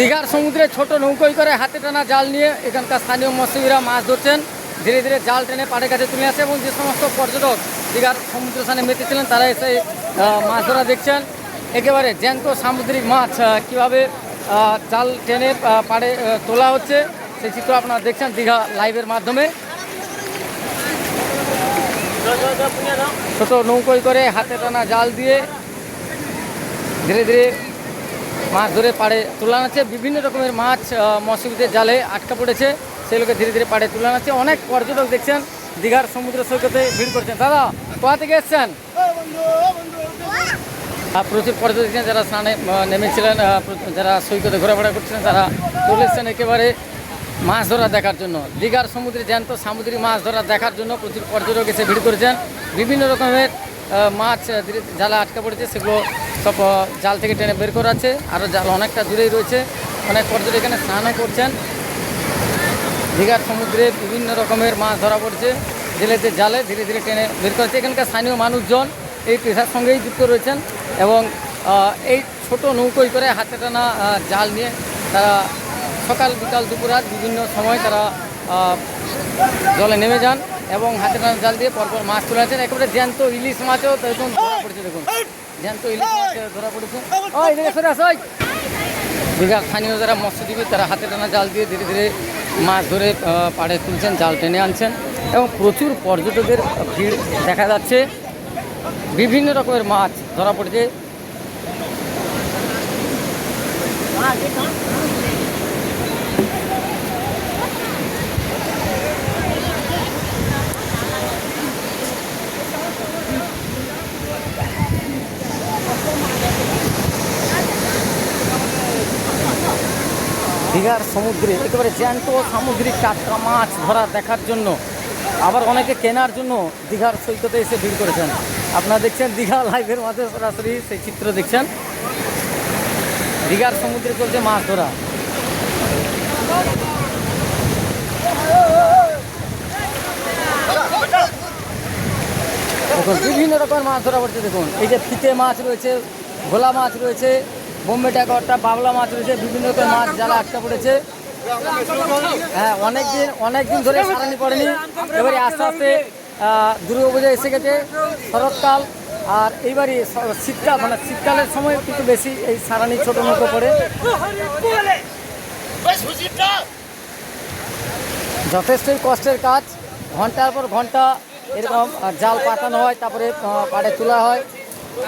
দীঘার সমুদ্রে ছোট নৌকোই করে হাতে টানা জাল নিয়ে এখানকার স্থানীয় মৎস্যজীবীরা মাছ ধরছেন। ধীরে ধীরে জাল টেনে পাড়ের কাছে তুলে আসে এবং যে সমস্ত পর্যটক দীঘার সমুদ্র স্থানে মেতেছিলেন, তারা এসে মাছ ধরা দেখছেন। একেবারে জ্যান্ত সামুদ্রিক মাছ কীভাবে জাল টেনে পাড়ে তোলা হচ্ছে, সেই চিত্র আপনারা দেখছেন দীঘা লাইভের মাধ্যমে। ছোট নৌকোই করে হাতে টানা জাল দিয়ে ধীরে ধীরে মাছ ধরে পাড়ে তোলানো আছে বিভিন্ন রকমের মাছ মৎস্যবিদের জালে আটকা পড়েছে। সেগুলোকে ধীরে ধীরে পাড়ে তোলানো আছে অনেক পর্যটক দেখছেন, দীঘার সমুদ্র সৈকতে ভিড় করছেন। দাদা, কোথা থেকে এসছেন? প্রচুর পর্যটক দেখছেন, যারা স্নানে নেমেছিলেন যারা সৈকতে ঘোরাফেরা করছিলেন, তারা চলে এসছেন একেবারে মাছ ধরা দেখার জন্য। দীঘার সমুদ্রে জ্যান্ত সামুদ্রিক মাছ ধরা দেখার জন্য প্রচুর পর্যটক এসে ভিড় করেছেন। বিভিন্ন রকমের মাছ জালে আটকা পড়েছে, সেগুলো সব জাল থেকে টেনে বের করা আছে। আরও জাল অনেকটা দূরেই রয়েছে। অনেক পর্যটক এখানে স্নানও করছেন। দীঘার সমুদ্রে বিভিন্ন রকমের মাছ ধরা পড়ছে। জেলেতে জালে ধীরে ধীরে টেনে বের করেছে এখানকার স্থানীয় মানুষজন এই পেশার সঙ্গেই যুক্ত রয়েছেন এবং এই ছোট নৌকোই করে হাতে টানা জাল নিয়ে তারা সকাল বিকাল দুপুরাত বিভিন্ন সময় তারা জলে নেমে যান। এবং হাতে টানা জাল দিয়ে পরপর মাছ তুলে আছেন। একেবারে জ্যান্ত ইলিশ মাছও দেখুন ধরা পড়েছে, দেখুন। জ্যান্ত ইলিশ মাছ ধরা পড়েছে। ওই। স্থানীয় যারা মৎস্যজীবী, তারা হাতে টানা জাল দিয়ে ধীরে ধীরে মাছ ধরে পাড়ে তুলছেন, জাল টেনে আনছেন। এবং প্রচুর পর্যটকের ভিড় দেখা যাচ্ছে। বিভিন্ন রকমের মাছ ধরা পড়েছে। দীঘার সমুদ্রে একেবারে জ্যান্ত সামুদ্রিক টাটকা মাছ ধরা দেখার জন্য। আবার অনেকে কেনার জন্য দীঘার সৈকতে এসে ভিড় করেছেন। আপনারা দেখছেন দীঘা লাইভের মাঝে সরাসরি সেই চিত্র দেখছেন। দীঘার সমুদ্রে চলছে মাছ ধরা। দেখুন, বিভিন্ন রকমের মাছ ধরা পড়ছে, দেখুন। এই যে ফিতে মাছ রয়েছে, ভোলা মাছ রয়েছে বোম্বে ট্যাকরটা বাবলা মাছ রয়েছে বিভিন্ন রকমের মাছ যারা আটকা পড়েছে। হ্যাঁ অনেক দিন অনেক দিন ধরে সারানি পড়েনি। এবারে আস্তে আস্তে দুর্গাপূজা এসে গেছে, শরৎকাল। আর এইবারই শীতকাল মানে শীতকালের সময় কিন্তু বেশি এই সারানি ছোট নৌকো পড়ে। যথেষ্টই কষ্টের কাজ। ঘণ্টার পর ঘণ্টা এরকম জাল পাতানো হয়, তারপরে পাড়ে তোলা হয়।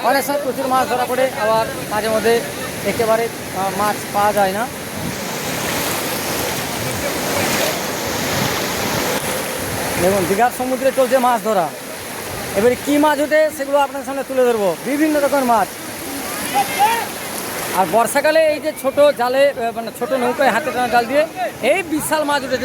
অনেক সময় প্রচুর মাছ ধরা পড়ে, আবার মাঝে মধ্যে একেবারে মাছ পাওয়া যায় না। দেখুন, দীঘার সমুদ্রে চলছে মাছ ধরা। এবারে কী মাছ উঠে সেগুলো আপনার সামনে তুলে ধরবো। বিভিন্ন রকমের মাছ। আর বর্ষাকালে এই যে ছোট জালে মানে ছোট নৌকায় হাতে টানা জাল দিয়ে এই বিশাল মাছ উঠেছে।